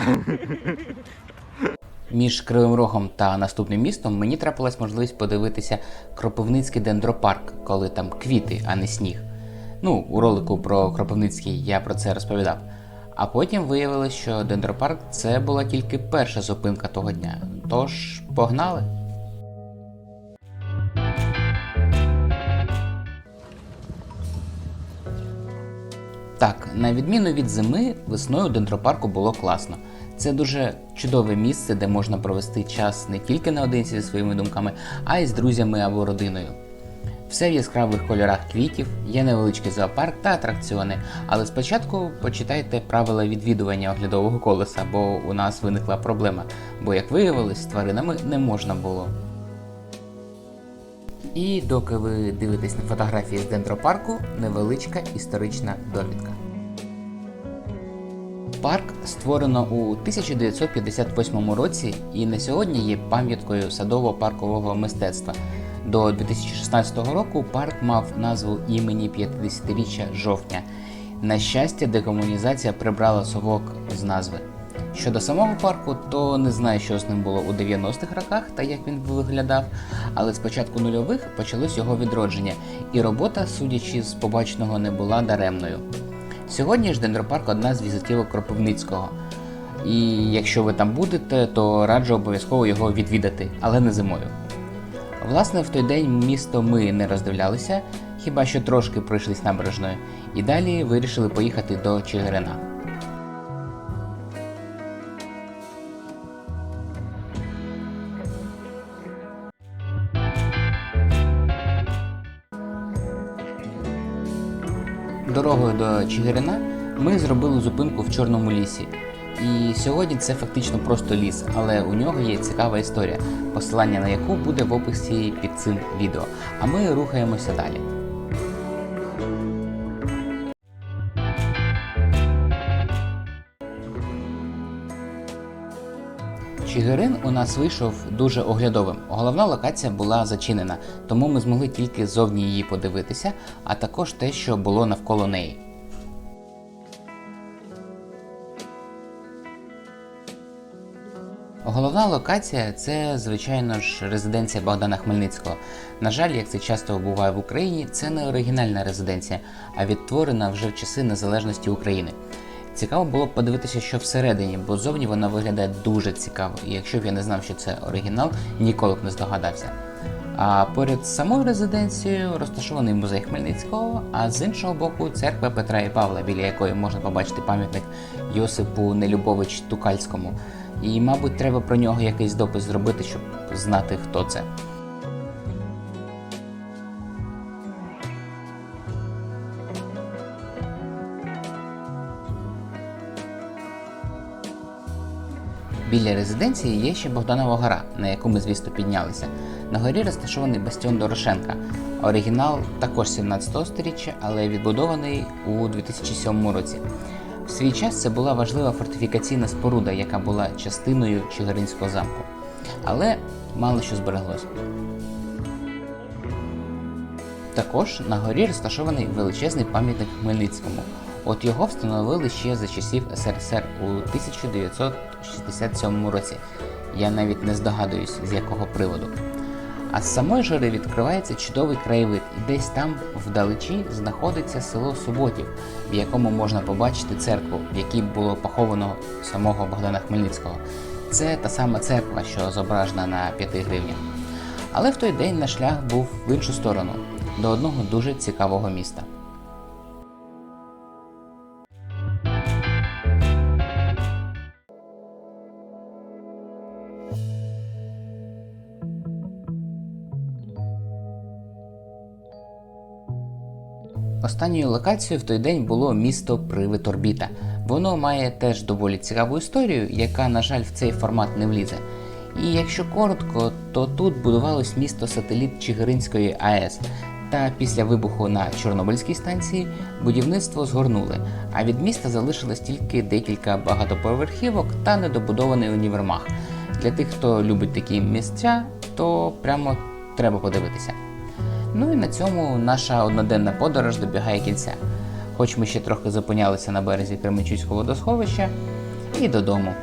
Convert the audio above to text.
Між Кривим Рогом та наступним містом мені трапилась можливість подивитися Кропивницький дендропарк, коли там квіти, а не сніг. Ну, у ролику про Кропивницький я про це розповідав. А потім виявилось, що дендропарк це була тільки перша зупинка того дня. Тож погнали. Так, на відміну від зими, весною у дендропарку було класно. Це дуже чудове місце, де можна провести час не тільки наодинці зі своїми думками, а й з друзями або родиною. Все в яскравих кольорах квітів, є невеличкий зоопарк та атракціони. Але спочатку почитайте правила відвідування оглядового колеса, бо у нас виникла проблема, бо, як виявилось, тваринами не можна було. І доки ви дивитесь на фотографії з дендропарку, невеличка історична довідка. Парк створено у 1958 році і на сьогодні є пам'яткою садово-паркового мистецтва. До 2016 року парк мав назву імені 50-річчя жовтня. На щастя, декомунізація прибрала совок з назви. Щодо самого парку, то не знаю, що з ним було у 90-х роках та як він виглядав, але з початку нульових почалось його відродження, і робота, судячи з побаченого, не була даремною. Сьогодні ж дендропарк одна з візитівок Кропивницького. І якщо ви там будете, то раджу обов'язково його відвідати, але не зимою. Власне, в той день місто ми не роздивлялися, хіба що трошки пройшлись набережною, і далі вирішили поїхати до Чигирина. Дорогою до Чигирина ми зробили зупинку в Чорному лісі. І сьогодні це фактично просто ліс, але у нього є цікава історія, посилання на яку буде в описі під цим відео. А ми рухаємося далі. Чигирин у нас вийшов дуже оглядовим. Головна локація була зачинена, тому ми змогли тільки ззовні її подивитися, а також те, що було навколо неї. Головна локація це, звичайно ж, резиденція Богдана Хмельницького. На жаль, як це часто буває в Україні, це не оригінальна резиденція, а відтворена вже в часи незалежності України. Цікаво було б подивитися, що всередині, бо зовні вона виглядає дуже цікаво, і якщо б я не знав, що це оригінал, ніколи б не здогадався. А поряд з самою резиденцією розташований музей Хмельницького, а з іншого боку церква Петра і Павла, біля якої можна побачити пам'ятник Йосипу Нелюбович Тукальському. І, мабуть, треба про нього якийсь допис зробити, щоб знати, хто це. Біля резиденції є ще Богданова гора, на яку ми, звісно, піднялися. На горі розташований бастіон Дорошенка. Оригінал також 17 століття, але відбудований у 2007 році. В свій час це була важлива фортифікаційна споруда, яка була частиною Чигиринського замку. Але мало що збереглося. Також на горі розташований величезний пам'ятник Хмельницькому. От його встановили ще за часів СРСР у 1967 році. Я навіть не здогадуюсь, з якого приводу. А з самої жори відкривається чудовий краєвид, і десь там, вдалечі, знаходиться село Суботів, в якому можна побачити церкву, в якій було поховано самого Богдана Хмельницького. Це та сама церква, що зображена на 5 гривнях. Але в той день наш шлях був в іншу сторону, до одного дуже цікавого міста. Останньою локацією в той день було місто Привид Орбіта. Воно має теж доволі цікаву історію, яка, на жаль, в цей формат не влізе. І якщо коротко, то тут будувалось місто сателіт Чигиринської АЕС. Та після вибуху на Чорнобильській станції будівництво згорнули, а від міста залишилось тільки декілька багатоповерхівок та недобудований універмаг. Для тих, хто любить такі місця, то прямо треба подивитися. Ну і на цьому наша одноденна подорож добігає кінця. Хоч ми ще трохи зупинялися на березі Кременчуцького водосховища, і додому.